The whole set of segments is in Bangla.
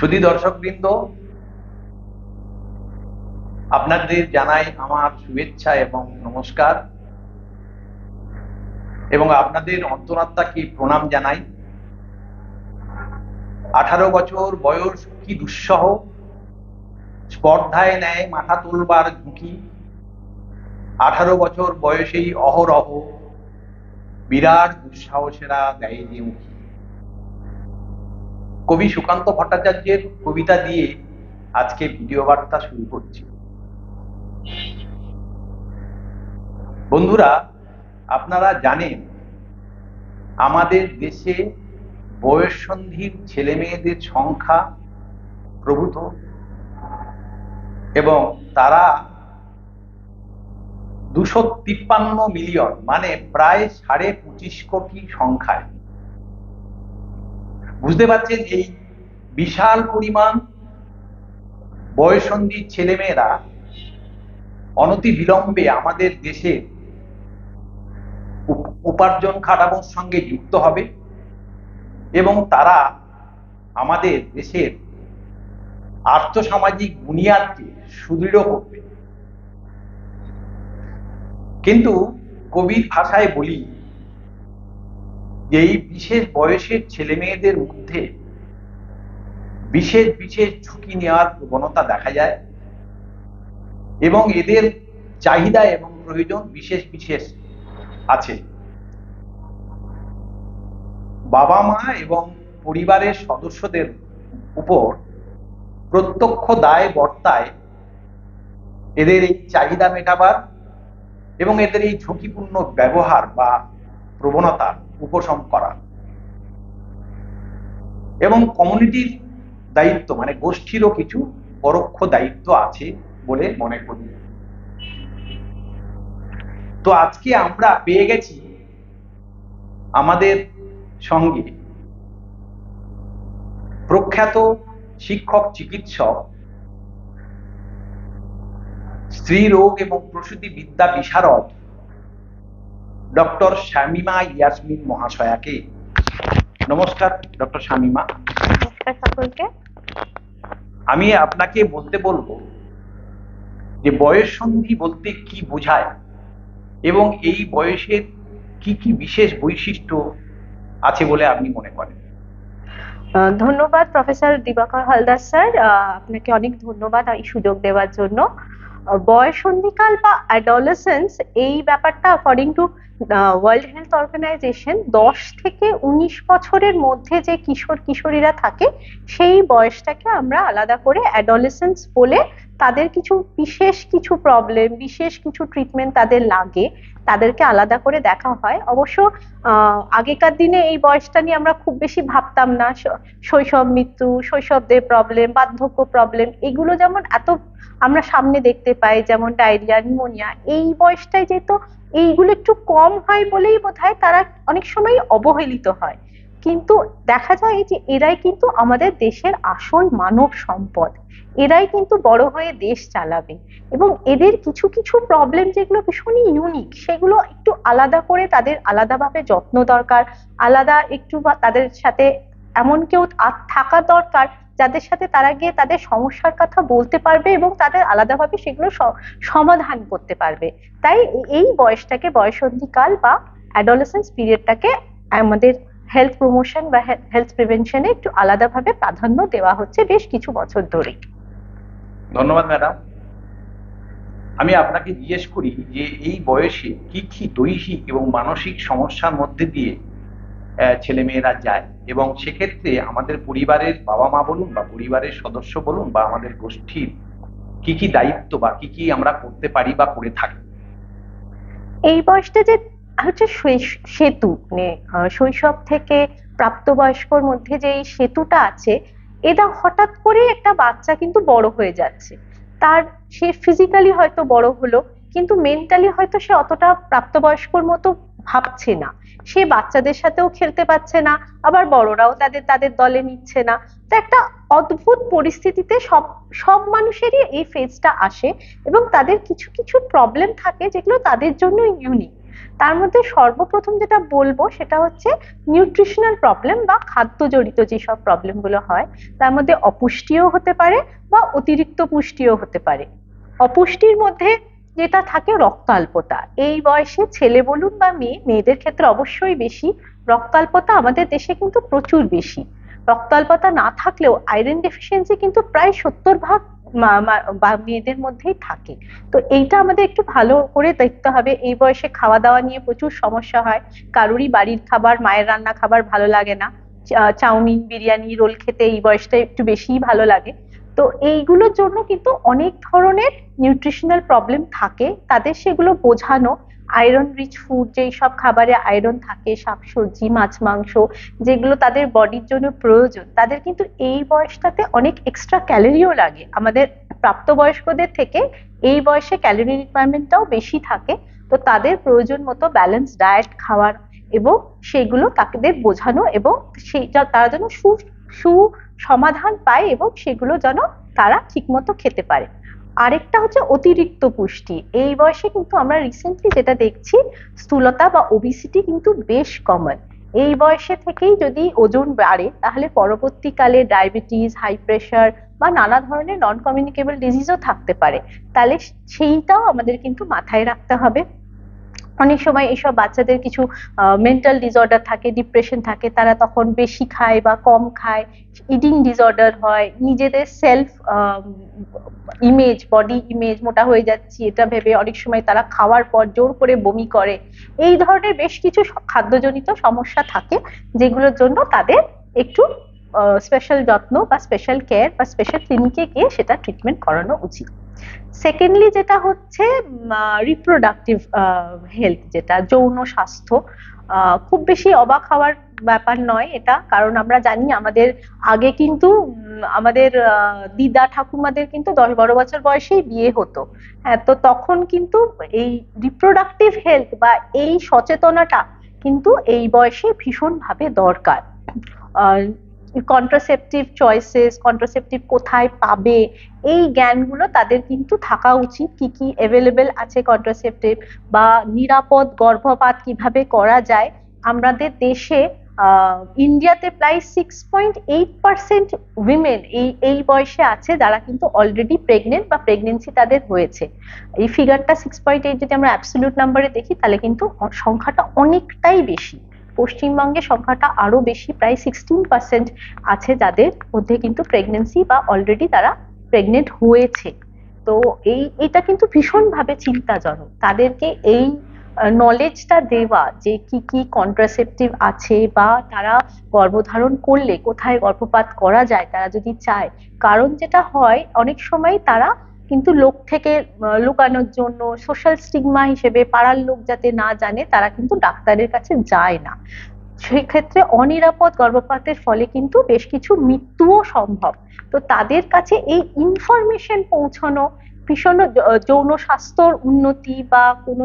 সুধী দর্শকবৃন্দ, আপনাদের জানাই আমার শুভেচ্ছা এবং নমস্কার। এবং আপনাদের অন্তরাত্মাকে প্রণাম জানাই। আঠারো বছর বয়স কি দুঃসহ, স্পর্ধায় নেয় মাথা তুলবার ঝুঁকি। আঠারো বছর বয়সেই অহরহ, বিরাট দুঃসাহসেরা দেয় যে উঁকি কবি সুকান্ত ভট্টাচার্যের কবিতা দিয়ে আজকে ভিডিও বার্তা শুরু করছি। বন্ধুরা, আপনারা জানেন, আমাদের দেশে বয়ঃসন্ধির ছেলে মেয়েদের সংখ্যা প্রভূত এবং তারা দুশো তিপ্পান্ন মিলিয়ন মানে প্রায় সাড়ে পঁচিশ কোটি সংখ্যায়। বুঝতে পারছেন এই বিশাল পরিমাণ বয়সন্ধির ছেলেমেয়েরা অনতি বিলম্বে আমাদের দেশে উপার্জন খাটানোর সঙ্গে যুক্ত হবে এবং তারা আমাদের দেশের আর্থসামাজিক বুনিয়াদকে সুদৃঢ় করবে। কিন্তু কবির ভাষায় বলি এই বিশেষ বয়সের ছেলে মেয়েদের মধ্যে বিশেষ বিশেষ ঝুঁকি নেওয়ার প্রবণতা দেখা যায় এবং এদের চাহিদা এবং প্রয়োজন বিশেষ বিশেষ আছে। বাবা মা এবং পরিবারের সদস্যদের উপর প্রত্যক্ষ দায় বর্তায় এদের এই চাহিদা মেটাবার এবং এদের এই ঝুঁকিপূর্ণ ব্যবহার বা প্রবণতা উপশম করা। এবং কমিউনিটির দায়িত্ব মানে গোষ্ঠীরও কিছু পরোক্ষ দায়িত্ব আছে বলে মনে করি। তো আজকে আমরা পেয়ে গেছি আমাদের সঙ্গে প্রখ্যাত শিক্ষক, চিকিৎসক স্ত্রী রোগ এবং প্রসূতি বিদ্যা বিশারদ ডক্টর শামিমা ইয়াসমিন মহাশয়াকে। নমস্কার ডক্টর শামিমা। নমস্কার সকলকে। আমি আপনাকে বলতে বলব যে বয়স সন্ধি বলতে কি বোঝায় এবং এই বয়সের কি কি বিশেষ বৈশিষ্ট্য আছে বলে আপনি মনে করেন? ধন্যবাদ প্রফেসর দিবাকর হালদার স্যার। আপনাকে অনেক ধন্যবাদ এই সুযোগ দেওয়ার জন্য। বয়ঃসন্ধিকাল বা অ্যাডোলেসেন্স এই ব্যাপারটা according to World Health Organization দশ থেকে উনিশ বছরের মধ্যে যে কিশোর কিশোরীরা থাকে, সেই বয়সটাকে আমরা আলাদা করে অ্যাডোলেসেন্স বলে তাদের কিছু বিশেষ কিছু প্রবলেম বিশেষ কিছু ট্রিটমেন্ট তাদের লাগে, তাদেরকে আলাদা করে দেখা হয়। অবশ্য আগেকার দিনে এই বয়সটা নিয়ে আমরা খুব বেশি ভাবতাম না। শৈশব মৃত্যু, শৈশবদের প্রবলেম বার্ধক্য প্রবলেম এগুলো যেমন এত আমরা সামনে দেখতে পাই, যেমন ডায়রিয়া নিউমোনিয়া এই বয়সটায় যেহেতু এইগুলো একটু কম হয় বলেই বোধহয় তারা অনেক সময় অবহেলিত হয়। কিন্তু দেখা যায় যে এরাই কিন্তু আমাদের দেশের আসল মানব সম্পদ। এরাই কিন্তু বড় হয়ে দেশ চালাবে। এবং এদের কিছু কিছু প্রবলেম যেগুলো ভীষণই ইউনিক সেগুলো একটু আলাদা করে তাদের আলাদাভাবে যত্ন দরকার, আলাদা একটু বা তাদের সাথে এমন কেউ থাকা দরকার যাদের সাথে তারা গিয়ে তাদের সমস্যার কথা বলতে পারবে এবং তাদের আলাদাভাবে সেগুলো সমাধান করতে পারবে। তাই এই বয়সটাকে বয়সন্ধিকাল বা অ্যাডোলেসেন্স পিরিয়ডটাকে আমাদের হেলথ প্রমোশন বা হেলথ প্রিভেনশনে একটু আলাদাভাবে প্রাধান্য দেওয়া হচ্ছে বেশ কিছু বছর ধরেই ধন্যবাদ ম্যাডাম আমি আপনাকে জিজ্ঞেস করি যে এই বয়সে কি কি দৈহিক এবং মানসিক সমস্যার মধ্যে দিয়ে ছেলে মেয়েরা যায়। এবং সেক্ষেত্রে আমাদের পরিবারের বাবা মা বলুন বা পরিবারের সদস্য বলুন বা আমাদের গোষ্ঠীর কি কি দায়িত্ব বা কি কি আমরা করতে পারি বা করে থাকি। এই বয়সটা যে হচ্ছে সেতু মানে শৈশব থেকে প্রাপ্তবয়স্কর মধ্যে যে এই সেতুটা আছে, এটা হঠাৎ করে একটা বাচ্চা কিন্তু বড় হয়ে যাচ্ছে। তার সে ফিজিক্যালি হয়তো বড় হলো কিন্তু মেন্টালি হয়তো সে অতটা প্রাপ্তবয়স্কর মতো ভাবছে না। সে বাচ্চাদের সাথেও খেলতে পারছে না, আবার বড়রাও তাদের তাদের দলে নিচ্ছে না। তো একটা অদ্ভুত পরিস্থিতিতে সব সব মানুষেরই এই ফেজটা আসে এবং তাদের কিছু কিছু প্রবলেম থাকে যেগুলো তাদের জন্য ইউনিক তার মধ্যে সর্বপ্রথম যেটা বলব সেটা হচ্ছে নিউট্রিশনাল প্রবলেম বা খাদ্যজনিত যেসব প্রবলেমগুলো হয়, তার মধ্যে অপুষ্টিও হতে পারে বা অতিরিক্ত পুষ্টিও হতে পারে। অপুষ্টির মধ্যে যেটা থাকে রক্তাল্পতা। এই বয়সে ছেলে বলুন বা মেয়ে, মেয়েদের ক্ষেত্রে অবশ্যই বেশি। রক্তাল্পতা আমাদের দেশে কিন্তু প্রচুর বেশি। রক্তাল্পতা না থাকলেও আয়রন ডেফিসিয়েন্সি কিন্তু প্রায় সত্তর ভাগ মেয়েদের মধ্যেই থাকে। তো এইটা আমাদের একটু ভালো করে দেখতে হবে। এই বয়সে খাওয়া দাওয়া নিয়ে প্রচুর সমস্যা হয়। কারোরই বাড়ির খাবার, মায়ের রান্না খাবার ভালো লাগে না। চাউমিন, বিরিয়ানি, রোল খেতে এই বয়সটা একটু বেশিই ভালো লাগে। তো এইগুলোর জন্য কিন্তু অনেক ধরনের নিউট্রিশনাল প্রবলেম থাকে। তাদের সেগুলো বোঝানো আয়রন রিচ ফুড যেই সব খাবারে আয়রন থাকে, শাকসবজি, মাছ, মাংস, যেগুলো তাদের বডির জন্য প্রয়োজন, তাদের কিন্তু এই বয়সটাতে অনেক এক্সট্রা ক্যালোরিও লাগে। আমাদের প্রাপ্তবয়স্কদের থেকে এই বয়সে ক্যালোরি রিকোয়ারমেন্টটাও বেশি থাকে। তো তাদের প্রয়োজন মতো ব্যালেন্স ডায়েট খাওয়ার এবং সেগুলো তাদের বোঝানো এবং সেইটা তারা যেন সু সু সমাধান পায় এবং সেগুলো যেন তারা ঠিকমতো খেতে পারে। আরেকটা হচ্ছে অতিরিক্ত পুষ্টি। এই বয়সে কিন্তু আমরা রিসেন্টলি যেটা দেখছি, স্থূলতা বা ওবিসিটি কিন্তু বেশ কমন এই বয়সে থেকেই যদি ওজন বাড়ে, তাহলে পরবর্তীকালে ডায়াবেটিস হাই প্রেশার বা নানা ধরনের নন কমিউনিকেবল ডিজিজও থাকতে পারে। তাহলে সেইটাও আমাদের কিন্তু মাথায় রাখতে হবে। অনেক সময় এইসব বাচ্চাদের কিছু মেন্টাল ডিসঅর্ডার থাকে ডিপ্রেশন থাকে, তারা তখন বেশি খায় বা কম খায় ইডিং ডিসঅর্ডার হয়, নিজেদের সেলফ ইমেজ বডি ইমেজ মোটা হয়ে যাচ্ছি, এটা ভেবে অনেক সময় তারা খাওয়ার পর জোর করে বমি করে। এই ধরনের বেশ কিছু খাদ্যজনিত সমস্যা থাকে, যেগুলোর জন্য তাদের একটু স্পেশাল যত্ন বা স্পেশাল কেয়ার বা স্পেশাল ক্লিনিকে গিয়ে সেটা ট্রিটমেন্ট করানো উচিত। সেকেন্ডলি যেটা হচ্ছে রিপ্রোডাক্টিভ হেলথ যেটা যৌন স্বাস্থ্য খুব বেশি অবাক হওয়ার ব্যাপার নয় এটা। কারণ আমরা জানি আমাদের আগে কিন্তু আমাদের দিদা ঠাকুমাদের কিন্তু দশ বারো বছর বয়সেই বিয়ে হতো। হ্যাঁ তো তখন কিন্তু এই রিপ্রোডাক্টিভ হেলথ বা এই সচেতনতা কিন্তু এই বয়সে ভীষণভাবে দরকার। কন্ট্রাসেপটিভ চয়েসেস কন্ট্রাসেপটিভ কোথায় পাবে, এই জ্ঞানগুলো তাদের কিন্তু থাকা উচিত, কি কি অ্যাভেলেবেল আছে কন্ট্রাসেপটিভ বা নিরাপদ গর্ভপাত কীভাবে করা যায়। আমাদের দেশে ইন্ডিয়াতে প্রায় six point eight percent women এই এই বয়সে আছে যারা কিন্তু অলরেডি প্রেগনেন্ট বা প্রেগনেন্সি তাদের হয়েছে। এই ফিগারটা সিক্স পয়েন্ট এইট যদি আমরা অ্যাবসলিউট নাম্বারে দেখি, তাহলে কিন্তু সংখ্যাটা অনেকটাই বেশি। পশ্চিমবঙ্গে সংখ্যাটা আরও বেশি, প্রায় সিক্সটিন পার্সেন্ট আছে যাদের মধ্যে কিন্তু প্রেগনেন্সি বা অলরেডি তারা প্রেগনেন্ট হয়েছে। তো এই, এটা কিন্তু ভীষণভাবে চিন্তাজনক। তাদেরকে এই নলেজটা দেওয়া যে কি কি কন্ট্রাসেপটিভ আছে বা তারা গর্ভধারণ করলে কোথায় গর্ভপাত করা যায়, তারা যদি চায়। কারণ যেটা হয়, অনেক সময় তারা কিন্তু লোক থেকে লুকানোর জন্য সোশ্যাল স্টিগমা হিসেবে পাড়ার লোক যাতে না জানে, তারা কিন্তু ডাক্তারের কাছে যায় না। সেক্ষেত্রে অনিরাপদ গর্ভপাতের ফলে কিন্তু বেশ কিছু মৃত্যুও সম্ভব। তো তাদের কাছে এই ইনফরমেশন পৌঁছানো, ভীষণ যৌন স্বাস্থ্যর উন্নতি বা কোনো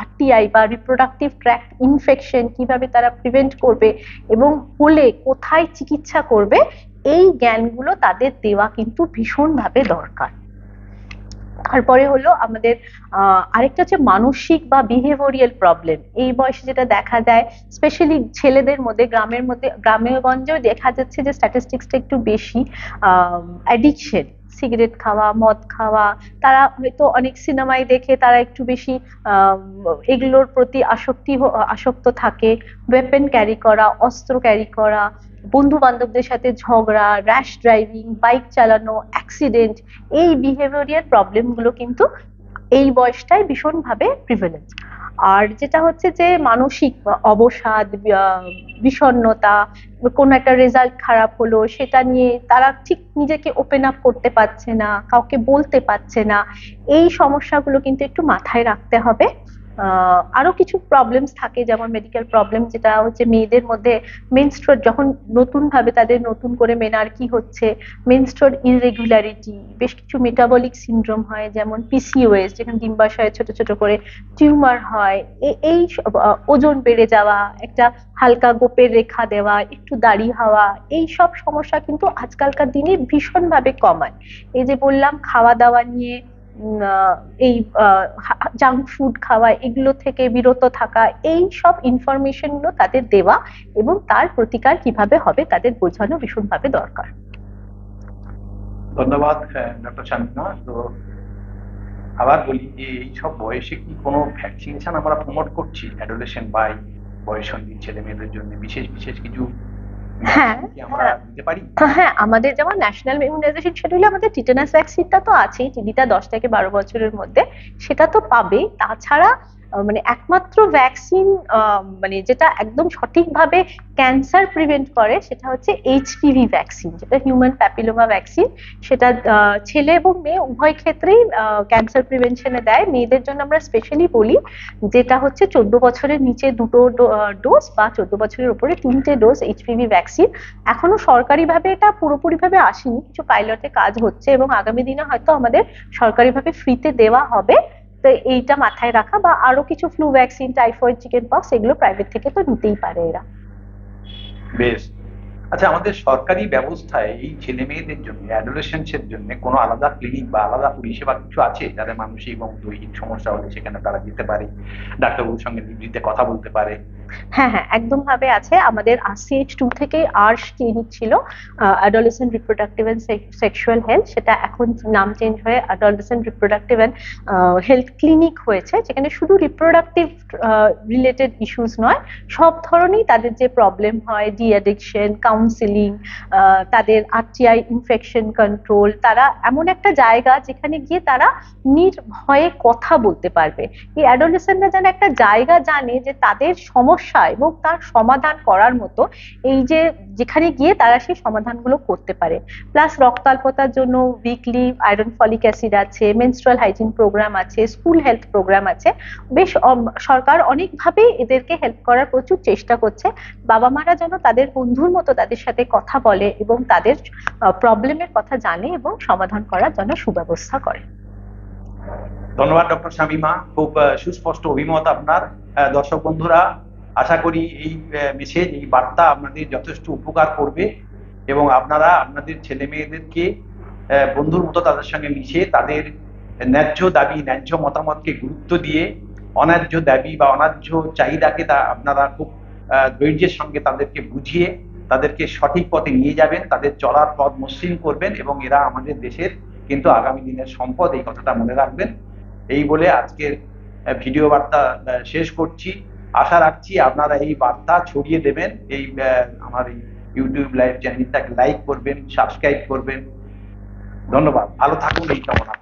আরটিআই বা রিপ্রোডাক্টিভ ট্র্যাক্ট ইনফেকশন কীভাবে তারা প্রিভেন্ট করবে এবং হলে কোথায় চিকিৎসা করবে, এই জ্ঞানগুলো তাদের দেওয়া কিন্তু ভীষণভাবে দরকার। তারপরে হলো আমাদের আরেকটা হচ্ছে মানসিক বা বিহেভিয়ারিয়াল প্রবলেম এই বয়সে যেটা দেখা যায় স্পেশালি ছেলেদের মধ্যে, গ্রামের মধ্যে গ্রামে গঞ্জেও দেখা যাচ্ছে যে স্ট্যাটিস্টিক্সটা একটু বেশি অ্যাডিকশন সিগারেট খাওয়া, মদ খাওয়া, তারা হয়তো অনেক সিনেমায় দেখে তারা একটু বেশি এগুলোর প্রতি আসক্তি আসক্ত থাকে। ওয়েপেন ক্যারি করা, অস্ত্র ক্যারি করা বন্ধু বান্ধবদের সাথে ঝগড়া র্যাশ ড্রাইভিং বাইক চালানো অ্যাক্সিডেন্ট এই বিহেভিয়ারিয়াল প্রবলেমগুলো কিন্তু এই বয়সটাই ভীষণভাবে প্রিভেলেন্স আর যেটা হচ্ছে যে মানসিক অবসাদ বিষণ্নতা কোনো একটা রেজাল্ট খারাপ হলো, সেটা নিয়ে তারা ঠিক নিজেকে ওপেন আপ করতে পারছে না, কাউকে বলতে পারছে না, এই সমস্যাগুলো কিন্তু একটু মাথায় রাখতে হবে। আরও কিছু প্রবলেমস থাকে, যেমন মেডিকেল প্রবলেম যেটা হচ্ছে মেয়েদের মধ্যে মেনস্ট্রোল যখন নতুন ভাবে তাদের নতুন করে মেনার্কি হচ্ছে মেনস্ট্রোল ইররেগুলারিটি বেশ কিছু মেটাবলিক সিনড্রোম হয়, যেমন পিসিওএস যেখানে ডিম্বাশয়ে ছোট ছোট করে টিউমার হয় এই ওজন বেড়ে যাওয়া, একটা হালকা গোপের রেখা দেওয়া, একটু দাড়ি হওয়া, এই সব সমস্যা কিন্তু আজকালকার দিনে ভীষণভাবে কমায়। এই যে বললাম, খাওয়া দাওয়া নিয়ে এই জাঙ্ক ফুড খাওয়া, এগুলো থেকে বিরত থাকা, এই সব ইনফরমেশনগুলো তাদের দেওয়া এবং তার প্রতিকার কীভাবে হবে তাদের বোঝানো ভীষণভাবে দরকার। ধন্যবাদ ডক্টর শান্তিনা তো আবার বলি যে এই সব বয়সে কি কোনো ভ্যাকসিনেশন আমরা প্রমোট করছি? অ্যাডোলেশন বা এই বয়সন্ধি ছেলে মেয়েদের জন্য বিশেষ বিশেষ কিছু হ্যাঁ, হ্যাঁ। হ্যাঁ আমাদের যেমন ন্যাশনাল ইমিউনাইজেশন শিডিউলে আমাদের টিটেনাস ভ্যাকসিনটা তো আছেই টিডিটা দশ থেকে বারো বছরের মধ্যে। সেটা তো পাবেই। তাছাড়া মানে একমাত্র ভ্যাকসিন মানে যেটা একদম সঠিকভাবে ক্যান্সার প্রিভেন্ট করে, সেটা হচ্ছে এইচপিভি ভ্যাকসিন যেটা হিউম্যান প্যাপিলোমা ভ্যাকসিন সেটা ছেলে এবং মেয়ে উভয় ক্ষেত্রেই ক্যান্সার প্রিভেনশনে দেয়। মেয়েদের জন্য আমরা স্পেশালি বলি যেটা হচ্ছে চোদ্দ বছরের নিচে দুটো ডোজ বা চোদ্দ বছরের উপরে তিনটে ডোজ এইচপিভি ভ্যাকসিন এখনও সরকারিভাবে এটা পুরোপুরিভাবে আসেনি, কিছু পাইলটে কাজ হচ্ছে এবং আগামী দিনে হয়তো আমাদের সরকারিভাবে ফ্রিতে দেওয়া হবে। তো এইটা মাথায় রাখা বা আরও কিছু flu vaccine typhoid chicken pox এগুলো প্রাইভেট থেকে তো নিতেই পারে এরা। বেশ। আচ্ছা আমাদের সরকারি ব্যবস্থায় এই ছেলে মেয়েদের জন্য অ্যাডোলেশনসের জন্য কোনো আলাদা ক্লিনিক বা আলাদা পরিষেবা কিছু আছে? যাদের মানসিক এবং দৈহিক সমস্যা হলে সেখানে তারা যেতে পারে, ডাক্তারবাবুর সঙ্গে নিবৃত্তে কথা বলতে পারে। হ্যাঁ হ্যাঁ একদম ভাবে আছে। আমাদের আরসিএইচ টু থেকে আর্শ ক্লিনিক ছিল adolescent reproductive and sexual health সেটা এখন নাম চেঞ্জ হয়ে adolescent reproductive and health clinic হয়েছে, যেখানে শুধু রিপ্রোডাক্টিভ রিলেটেড ইস্যুস নয়, সব ধরনেরই তাদের যে প্রবলেম হয় ডি অ্যাডিকশন কাউন্সিলিং তাদের আরটিআই ইনফেকশন কন্ট্রোল তারা এমন একটা জায়গা যেখানে গিয়ে তারা নির্ভয়ে কথা বলতে পারবে। এই অ্যাডোলেসেন্টরা যেন একটা জায়গা জানে যে তাদের সমস্যা এবং তার সমাধান করার মতো এই যে যেখানে গিয়ে তারা সেই সমাধানগুলো করতে পারে। প্লাস রক্তাল্পতার জন্য উইকলি আয়রন ফলিক অ্যাসিড আছে মেনস্ট্রুয়াল হাইজিন প্রোগ্রাম আছে স্কুল হেলথ প্রোগ্রাম আছে। বেশ সরকার অনেকভাবেই এদেরকে হেল্প করার প্রচুর চেষ্টা করছে। বাবা মারা যেন তাদের বন্ধুর মতো তাদের সাথে কথা বলে এবং তাদের প্রবলেমের কথা জানে এবং সমাধান করার জন্য সুব্যবস্থা করে। ধন্যবাদ ডক্টর শামিমা। খুব সুস্পষ্ট অভিমত আপনার। দর্শক বন্ধুরা আশা করি এই মেসেজ এই বার্তা আপনাদের যথেষ্ট উপকার করবে এবং আপনারা আপনাদের ছেলে মেয়েদেরকে বন্ধুর মতো তাদের সঙ্গে মিশে তাদের ন্যায্য দাবি, ন্যায্য মতামতকে গুরুত্ব দিয়ে অন্যায্য দাবি বা অন্যায্য চাহিদাকে তা আপনারা খুব ধৈর্যের সঙ্গে তাদেরকে বুঝিয়ে তাদেরকে সঠিক পথে নিয়ে যাবেন, তাদের চলার পথ মসৃণ করবেন এবং এরা আমাদের দেশের কিন্তু আগামী দিনের সম্পদ, এই কথাটা মনে রাখবেন। এই বলে আজকের ভিডিও বার্তা শেষ করছি। আশা রাখছি আপনারা এই বার্তা ছড়িয়ে দেবেন, এই আমার ইউটিউব লাইভ চ্যানেলটাকে লাইক করবেন সাবস্ক্রাইব করবেন। ধন্যবাদ। ভালো থাকুন, এই কামনা